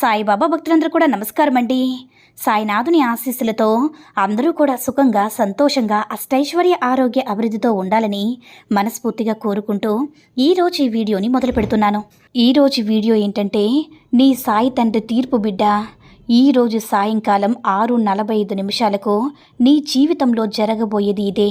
సాయిబాబా భక్తులందరూ కూడా నమస్కారం అండి సాయినాథుని ఆశీస్సులతో అందరూ కూడా సుఖంగా సంతోషంగా అష్టైశ్వర్య ఆరోగ్య అభివృద్ధితో ఉండాలని మనస్ఫూర్తిగా కోరుకుంటూ ఈరోజు ఈ వీడియోని మొదలు పెడుతున్నాను. ఈరోజు వీడియో ఏంటంటే నీ సాయి తండ్రి తీర్పు బిడ్డ ఈరోజు సాయంకాలం ఆరు నలభై ఐదు నిమిషాలకు నీ జీవితంలో జరగబోయేది ఇదే.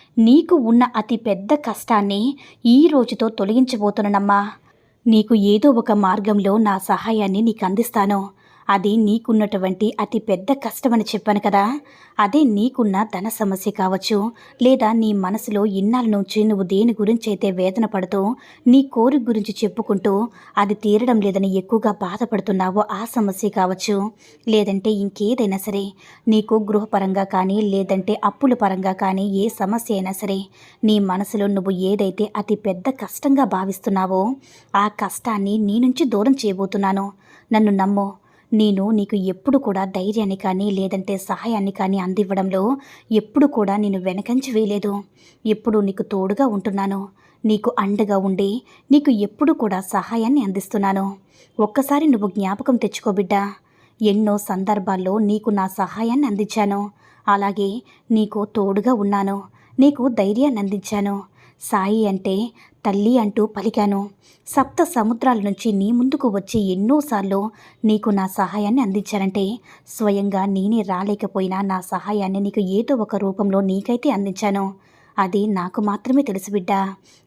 నీకు ఉన్న అతి పెద్ద కష్టాన్ని ఈ రోజుతో తొలగించబోతున్నానమ్మా. నీకు ఏదో ఒక మార్గంలో నా సహాయాన్ని నీకు అందిస్తాను అది నీకున్నటువంటి అతి పెద్ద కష్టమని చెప్పాను కదా. అదే నీకున్న ధన సమస్య కావచ్చు లేదా నీ మనసులో ఇన్నాళ్ళ నుంచి నువ్వు దేని గురించి అయితే వేదన పడుతూ నీ కోరిక గురించి చెప్పుకుంటూ అది తీరడం లేదని ఎక్కువగా బాధపడుతున్నావో ఆ సమస్య కావచ్చు. లేదంటే ఇంకేదైనా సరే నీకు గృహపరంగా కానీ లేదంటే అప్పుల పరంగా కానీ ఏ సమస్య అయినా సరే నీ మనసులో నువ్వు ఏదైతే అతి పెద్ద కష్టంగా భావిస్తున్నావో ఆ కష్టాన్ని నీ నుంచి దూరం చేయబోతున్నాను. నన్ను నమ్ము. నేను నీకు ఎప్పుడు కూడా ధైర్యాన్ని కానీ లేదంటే సహాయాన్ని కానీ అందివ్వడంలో ఎప్పుడు కూడా నేను వెనకంచి వేయలేదు. ఎప్పుడు నీకు తోడుగా ఉంటున్నాను. నీకు అండగా ఉండి నీకు ఎప్పుడు కూడా సహాయాన్ని అందిస్తున్నాను. ఒక్కసారి నువ్వు జ్ఞాపకం తెచ్చుకో బిడ్డా. ఎన్నో సందర్భాల్లో నీకు నా సహాయాన్ని అందించాను. అలాగే నీకు తోడుగా ఉన్నాను. నీకు ధైర్యాన్ని అందించాను. సాయి అంటే తల్లి అంటూ పలికాను. సప్త సముద్రాల నుంచి నీ ముందుకు వచ్చి ఎన్నోసార్లు నీకు నా సహాయాన్ని అందించారంటే స్వయంగా నేనే రాలేకపోయినా నా సహాయాన్ని నీకు ఏదో ఒక రూపంలో నీకైతే అందించాను. అది నాకు మాత్రమే తెలుసు బిడ్డ.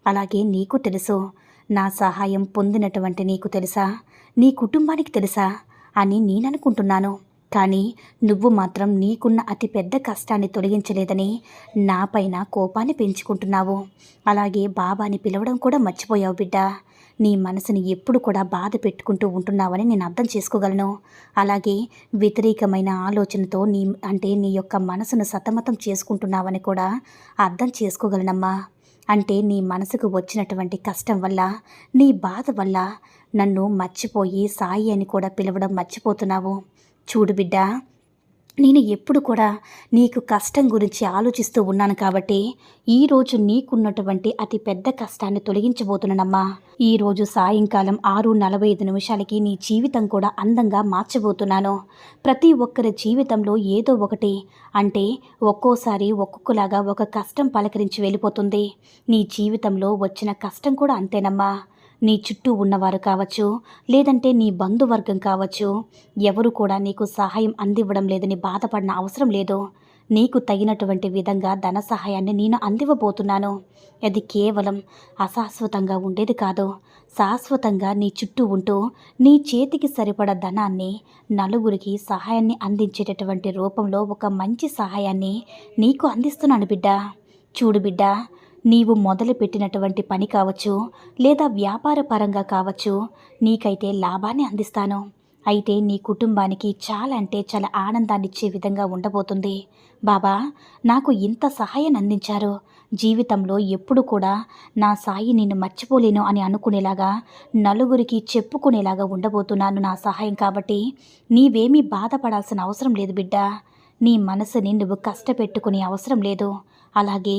అలాగే నీకు తెలుసు. నా సహాయం పొందినటువంటి నీకు తెలుసా? నీ కుటుంబానికి తెలుసా? అని నేను అనుకుంటున్నాను కానీ నువ్వు మాత్రం నీకున్న అతి పెద్ద కష్టాన్ని తొలగించలేదని నాపైన కోపాన్ని పెంచుకుంటున్నావు. అలాగే బాబాని పిలవడం కూడా మర్చిపోయావు బిడ్డ. నీ మనసుని ఎప్పుడు కూడా బాధ పెట్టుకుంటూ ఉంటున్నావని నేను అర్థం చేసుకోగలను. అలాగే వ్యతిరేకమైన ఆలోచనతో నీ అంటే నీ యొక్క మనసును సతమతం చేసుకుంటున్నావని కూడా అర్థం చేసుకోగలనమ్మా. అంటే నీ మనసుకు వచ్చినటువంటి కష్టం వల్ల నీ బాధ వల్ల నన్ను మర్చిపోయి సాయి అని కూడా పిలవడం మర్చిపోతున్నావు. చూడు బిడ్డ నేను ఎప్పుడు కూడా నీకు కష్టం గురించి ఆలోచిస్తూ ఉన్నాను కాబట్టి ఈరోజు నీకున్నటువంటి అతి పెద్ద కష్టాన్ని తొలగించబోతున్నానమ్మా. ఈరోజు సాయంకాలం ఆరు నలభై ఐదు నిమిషాలకి నీ జీవితం కూడా అందంగా మార్చబోతున్నాను. ప్రతి ఒక్కరి జీవితంలో ఏదో ఒకటి అంటే ఒక్కోసారి ఒక్కొక్కలాగా ఒక కష్టం పలకరించి వెళ్ళిపోతుంది. నీ జీవితంలో వచ్చిన కష్టం కూడా అంతేనమ్మా. నీ చుట్టూ ఉన్నవారు కావచ్చు లేదంటే నీ బంధువర్గం కావచ్చు ఎవరు కూడా నీకు సహాయం అందివ్వడం లేదని బాధపడిన అవసరం లేదు. నీకు తగినటువంటి విధంగా ధన సహాయాన్ని నేను అందివ్వబోతున్నాను. అది కేవలం అశాశ్వతంగా ఉండేది కాదు. శాశ్వతంగా నీ చుట్టూ ఉంటూ నీ చేతికి సరిపడ ధనాన్ని నలుగురికి సహాయాన్ని అందించేటటువంటి రూపంలో ఒక మంచి సహాయాన్ని నీకు అందిస్తున్నాను బిడ్డ. చూడు బిడ్డ నీవు మొదలుపెట్టినటువంటి పని కావచ్చు లేదా వ్యాపార పరంగా కావచ్చు నీకైతే లాభాన్ని అందిస్తాను. అయితే నీ కుటుంబానికి చాలా అంటే చాలా ఆనందాన్ని ఇచ్చే విధంగా ఉండబోతుంది. బాబా నాకు ఇంత సహాయం అందించారు. జీవితంలో ఎప్పుడు కూడా నా సాయి నిన్ను మర్చిపోలేను అని అనుకునేలాగా నలుగురికి చెప్పుకునేలాగా ఉండబోతున్నాను నా సహాయం కాబట్టి నీవేమీ బాధపడాల్సిన అవసరం లేదు బిడ్డా. నీ మనసుని నువ్వు కష్టపెట్టుకునే అవసరం లేదు. అలాగే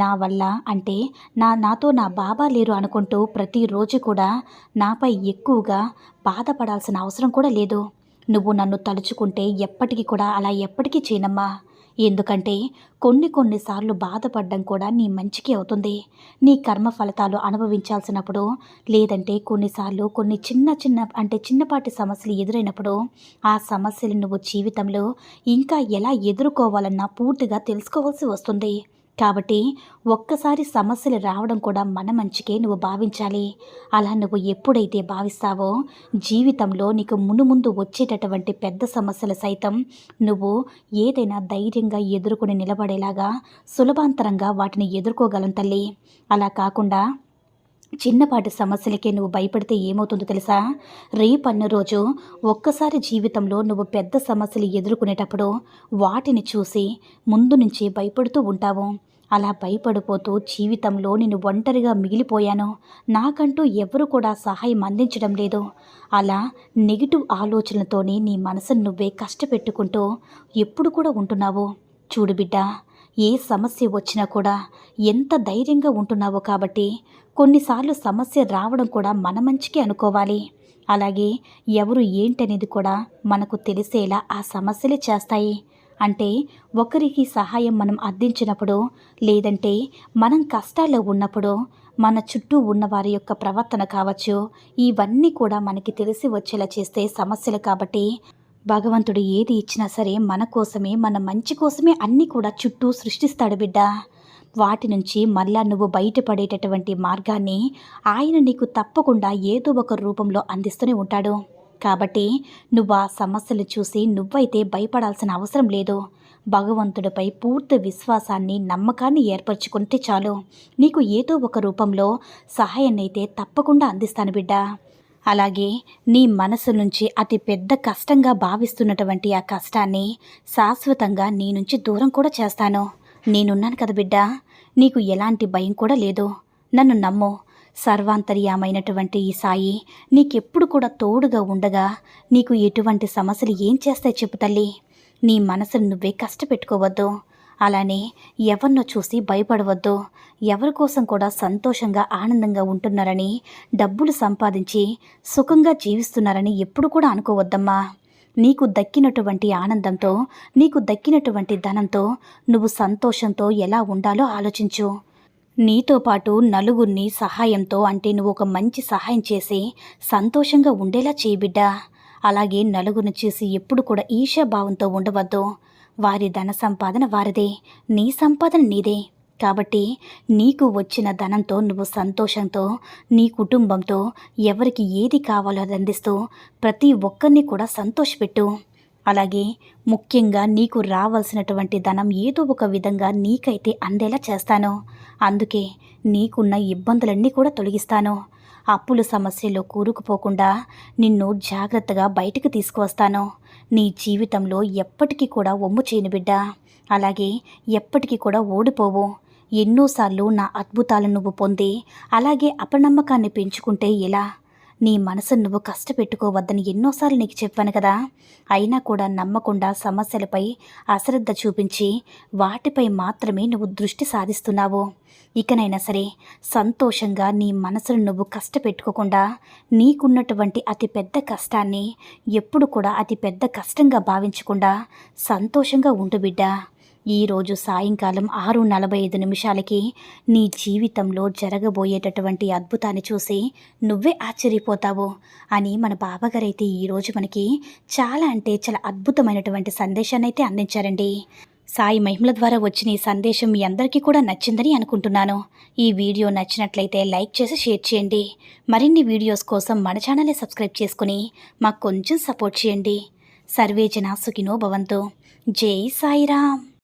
నా వల్ల అంటే నా నాతో నా బాబా లేరు అనుకుంటూ ప్రతిరోజు కూడా నాపై ఎక్కువగా బాధపడాల్సిన అవసరం కూడా లేదు. నువ్వు నన్ను తలుచుకుంటే ఎప్పటికీ కూడా అలా ఎప్పటికీ చేయనమ్మా. ఎందుకంటే కొన్ని కొన్నిసార్లు బాధపడడం కూడా నీ మంచికి అవుతుంది. నీ కర్మ ఫలితాలు అనుభవించాల్సినప్పుడు లేదంటే కొన్నిసార్లు కొన్ని చిన్న చిన్న అంటే చిన్నపాటి సమస్యలు ఎదురైనప్పుడు ఆ సమస్యలు నువ్వు జీవితంలో ఇంకా ఎలా ఎదుర్కోవాలన్నా పూర్తిగా తెలుసుకోవాల్సి వస్తుంది. కాబట్టి ఒక్కసారి సమస్యలు రావడం కూడా మన మంచికే నువ్వు భావించాలి. అలా నువ్వు ఎప్పుడైతే భావిస్తావో జీవితంలో నీకు మును ముందు వచ్చేటటువంటి పెద్ద సమస్యలు సైతం నువ్వు ఏదైనా ధైర్యంగా ఎదుర్కొని నిలబడేలాగా సులభాంతరంగా వాటిని ఎదుర్కోగలం తల్లి. అలా కాకుండా చిన్నపాటి సమస్యలకే నువ్వు భయపడితే ఏమవుతుందో తెలుసా? రేపన్న రోజు ఒక్కసారి జీవితంలో నువ్వు పెద్ద సమస్యలు ఎదుర్కొనేటప్పుడు వాటిని చూసి ముందు నుంచి భయపడుతూ ఉంటావు. అలా భయపడిపోతూ జీవితంలో నేను ఒంటరిగా మిగిలిపోయాను. నాకంటూ ఎవరు కూడా సహాయం అందించడం లేదు. అలా నెగిటివ్ ఆలోచనలతోనే నీ మనసును నువ్వే కష్టపెట్టుకుంటూ ఎప్పుడు కూడా ఉంటున్నావు. చూడు బిడ్డ ఏ సమస్య వచ్చినా కూడా ఎంత ధైర్యంగా ఉంటున్నావో కాబట్టి కొన్నిసార్లు సమస్య రావడం కూడా మన మంచికి అనుకోవాలి. అలాగే ఎవరు ఏంటనేది కూడా మనకు తెలిసేలా ఆ సమస్యలే చేస్తాయి. అంటే ఒకరికి సహాయం మనం అందించినప్పుడు లేదంటే మనం కష్టాల్లో ఉన్నప్పుడు మన చుట్టూ ఉన్న వారి యొక్క ప్రవర్తన కావచ్చు ఇవన్నీ కూడా మనకి తెలిసి వచ్చేలా చేస్తే సమస్యలు కాబట్టి భగవంతుడు ఏది ఇచ్చినా సరే మన కోసమే మన మంచి కోసమే అన్నీ కూడా చుట్టూ సృష్టిస్తాడు బిడ్డ. వాటి నుంచి మళ్ళా నువ్వు బయటపడేటటువంటి మార్గాన్ని ఆయన నీకు తప్పకుండా ఏదో ఒక రూపంలో అందిస్తూనే ఉంటాడు. కాబట్టి నువ్వు ఆ సమస్యలు చూసి నువ్వైతే భయపడాల్సిన అవసరం లేదు. భగవంతుడిపై పూర్తి విశ్వాసాన్ని నమ్మకాన్ని ఏర్పరచుకుంటే చాలు. నీకు ఏదో ఒక రూపంలో సహాయాన్నైతే తప్పకుండా అందిస్తాను బిడ్డ. అలాగే నీ మనసు నుంచి అతి పెద్ద కష్టంగా భావిస్తున్నటువంటి ఆ కష్టాన్ని శాశ్వతంగా నీ నుంచి దూరం కూడా చేస్తాను. నేనున్నాను కదా బిడ్డ. నీకు ఎలాంటి భయం కూడా లేదు. నన్ను నమ్ము. సర్వాంతర్యామైనటువంటి ఈ సాయి నీకెప్పుడు కూడా తోడుగా ఉండగా నీకు ఎటువంటి సమస్యలు ఏం చేస్తాయి చెప్పు తల్లి. నీ మనసును నువ్వే కష్టపెట్టుకోవద్దు. అలానే ఎవరినో చూసి భయపడవద్దు. ఎవరి కోసం కూడా సంతోషంగా ఆనందంగా ఉంటున్నారని డబ్బులు సంపాదించి సుఖంగా జీవిస్తున్నారని ఎప్పుడు కూడా అనుకోవద్దమ్మా. నీకు దక్కినటువంటి ఆనందంతో నీకు దక్కినటువంటి ధనంతో నువ్వు సంతోషంతో ఎలా ఉండాలో ఆలోచించు. నీతో పాటు నలుగురిని సహాయంతో అంటే నువ్వు ఒక మంచి సహాయం చేసి సంతోషంగా ఉండేలా చేయబిడ్డా అలాగే నలుగురిని చేసి ఎప్పుడు కూడా ఈశాభావంతో ఉండవద్దు. వారి ధన సంపాదన వారిదే. నీ సంపాదన నీదే. కాబట్టి నీకు వచ్చిన ధనంతో నువ్వు సంతోషంతో నీ కుటుంబంతో ఎవరికి ఏది కావాలో అది అందిస్తూ ప్రతి ఒక్కరిని కూడా సంతోషపెట్టు. అలాగే ముఖ్యంగా నీకు రావాల్సినటువంటి ధనం ఏదో ఒక విధంగా నీకైతే అందేలా చేస్తాను. అందుకే నీకున్న ఇబ్బందులన్నీ కూడా తొలగిస్తాను. అప్పుల సమస్యలో కూరుకుపోకుండా నిన్ను జాగ్రత్తగా బయటకు తీసుకువస్తాను. నీ జీవితంలో ఎప్పటికీ కూడా ఒమ్ము చేయను బిడ్డ. అలాగే ఎప్పటికీ కూడా ఓడిపోవు. ఎన్నోసార్లు నా అద్భుతాలు నువ్వు పొంది అలాగే అపనమ్మకాన్ని పెంచుకుంటే ఎలా? నీ మనసును నువ్వు కష్టపెట్టుకోవద్దని ఎన్నోసార్లు నీకు చెప్పాను కదా. అయినా కూడా నమ్మకుండా సమస్యలపై అశ్రద్ధ చూపించి వాటిపై మాత్రమే నువ్వు దృష్టి సాధిస్తున్నావు. ఇకనైనా సరే సంతోషంగా నీ మనసును నువ్వు కష్టపెట్టుకోకుండా నీకున్నటువంటి అతి పెద్ద కష్టాన్ని ఎప్పుడు కూడా అతి పెద్ద కష్టంగా భావించకుండా సంతోషంగా ఉండు బిడ్డా. ఈరోజు సాయంకాలం ఆరు నలభై ఐదు నిమిషాలకి నీ జీవితంలో జరగబోయేటటువంటి అద్భుతాన్ని చూసి నువ్వే ఆశ్చర్యపోతావు అని మన బాబాగారైతే ఈరోజు మనకి చాలా అంటే చాలా అద్భుతమైనటువంటి సందేశాన్ని అయితే అందించారండి. సాయి మహిమల ద్వారా వచ్చిన ఈ సందేశం మీ అందరికీ కూడా నచ్చిందని అనుకుంటున్నాను. ఈ వీడియో నచ్చినట్లయితే లైక్ చేసి షేర్ చేయండి. మరిన్ని వీడియోస్ కోసం మన ఛానల్ని సబ్స్క్రైబ్ చేసుకుని మాకు కొంచెం సపోర్ట్ చేయండి. సర్వేజన సుఖినో భవంతు. జై సాయిరామ్.